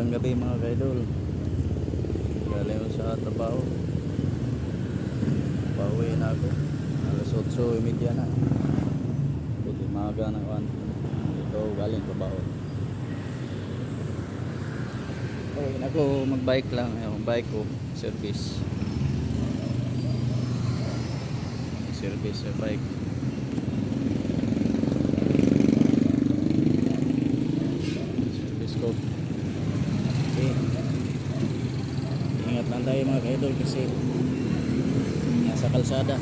Magandang gabi mga kaidol. Galing sa trabaho. Pauwi na ako. Alas 8.30 na. Buti maaga na kan. Ito galing trabaho. Pauwi na ako magbike lang. Yung bike ko. Service. Service sa bike. Tayo mga kaidol kasi nasa kalsada.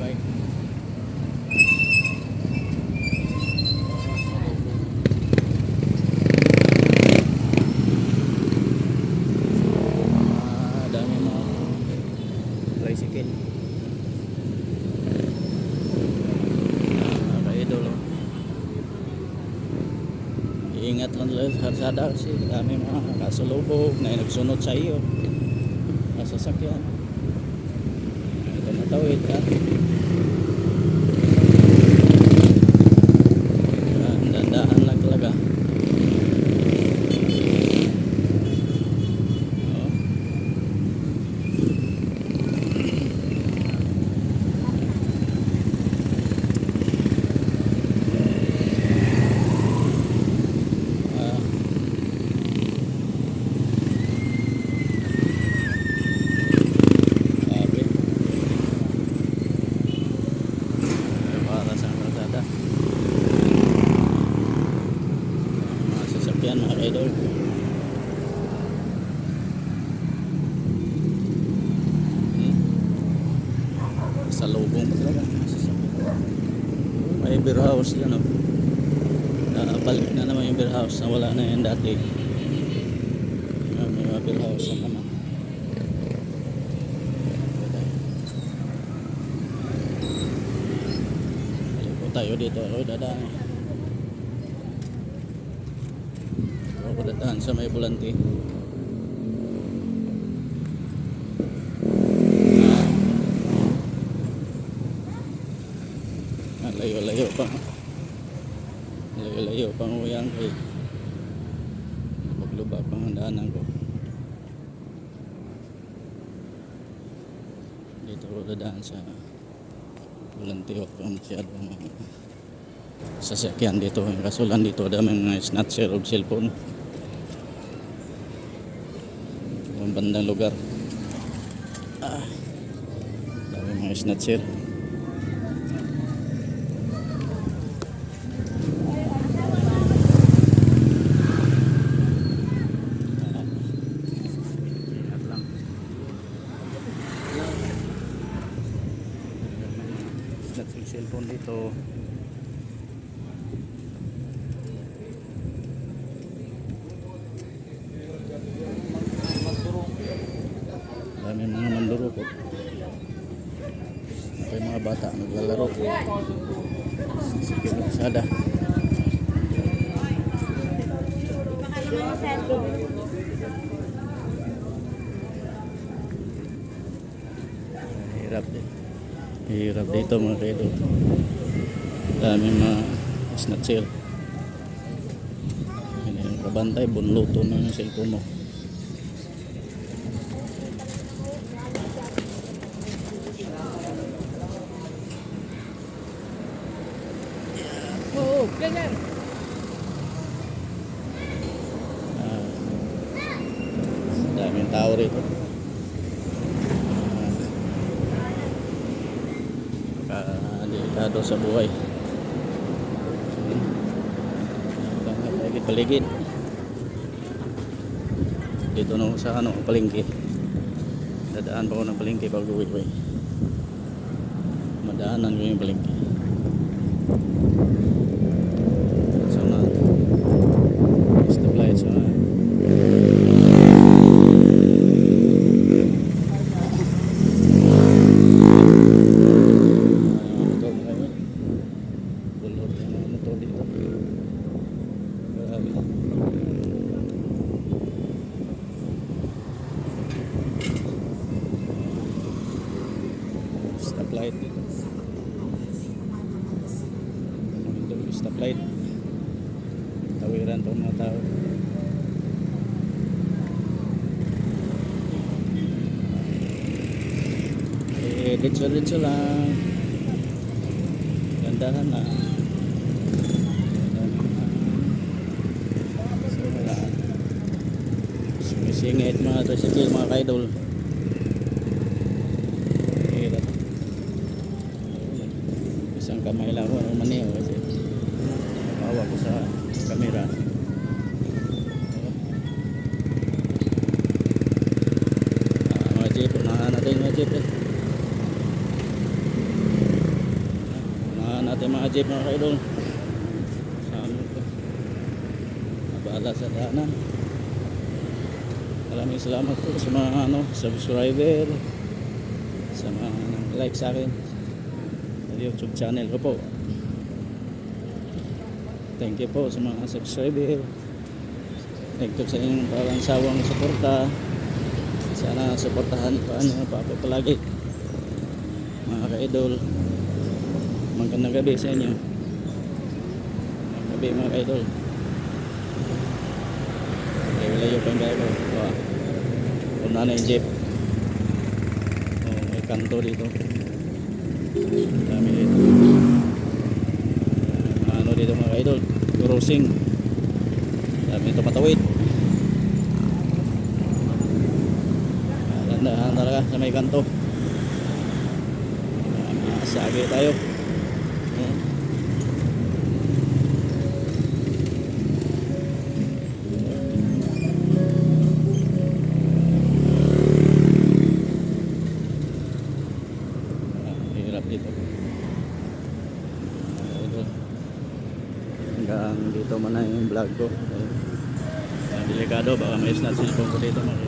May Iingat lang lang sa kalsada kasi dami mga kasulubog na nagsunod sa iyo. Sa sasakyan. Ito natawid ka. Ah, Dandahan lang talaga. Oo. Ah. Grabe. Para sa kalsada. Mga sasakyan mga kaidol. Hmm. Sa lubong pa talaga. mga sasakyan. May beer house yan oh. Nakabalik na naman yung beer house na wala na yan dati. Ah, May beer house na naman. Balik po tayo dito. Ako dadaan. Ako dadaan sa may bulante. Ah, layo-layo pa. Layo-layo pang uyang kay magluba pang daanan ko. Dito ko dadaan sa Bulantiyok pa masyadong mga sasakyan dito. Kasulan dito daming mga snatcher of cellphone. Ang bandang lugar. Ah, daming mga snatcher. Cellphone dito. Dami mga mandurukot. May mga bata naglalaro. Sige, sada. Hirap din. Hirap dito mga kaido. Dami mga snatcher. Kabantay, bunluto na yung cellphone mo. Ganyan. Ah, daming tao rito. Delikado sa buhay. Paligid-paligid. Dito na sa ano, palengke. Dadaan pa ako ng palengke pag uwi ko eh. Madaanan ko yung palengke. So na, stoplight so na. motor na kami. Bulot yung mga motor dito. Grabe. Stoplight dito. Tawiran tong mga tao. Eh, ditso-ditso lang. Gandahan na. Sumisingit mga tricycle mga kaidol. Hirap. Isang kamay lang ako ang maniho kasi bawa ko sa kamera. Ah, mga jeep, unahan natin mga jeep eh. Natin mga jeep mga kaidol. Sa ano to. Nabala sa daanan. Maraming salamat po sa mga ano, subscriber, sa mga like sa akin sa YouTube channel ko po. Thank you po sa mga subscriber. Thank you sa inyong parang sawang suporta. Sana suportahan pa niyo pa ako palagi. Mga ka-idol. Magandang gabi sa inyo. Gabi mga ka-idol. Okay, wala yung ko. Oh, kung na yung jeep. Oh, may kanto dito. Dami dito. Ano dito mga idol? Crossing. Dami ito matawid. Dahan talaga sa may kanto. Sagi tayo. Vlog ko. Ah, delikado baka may snatch cellphone ko dito mga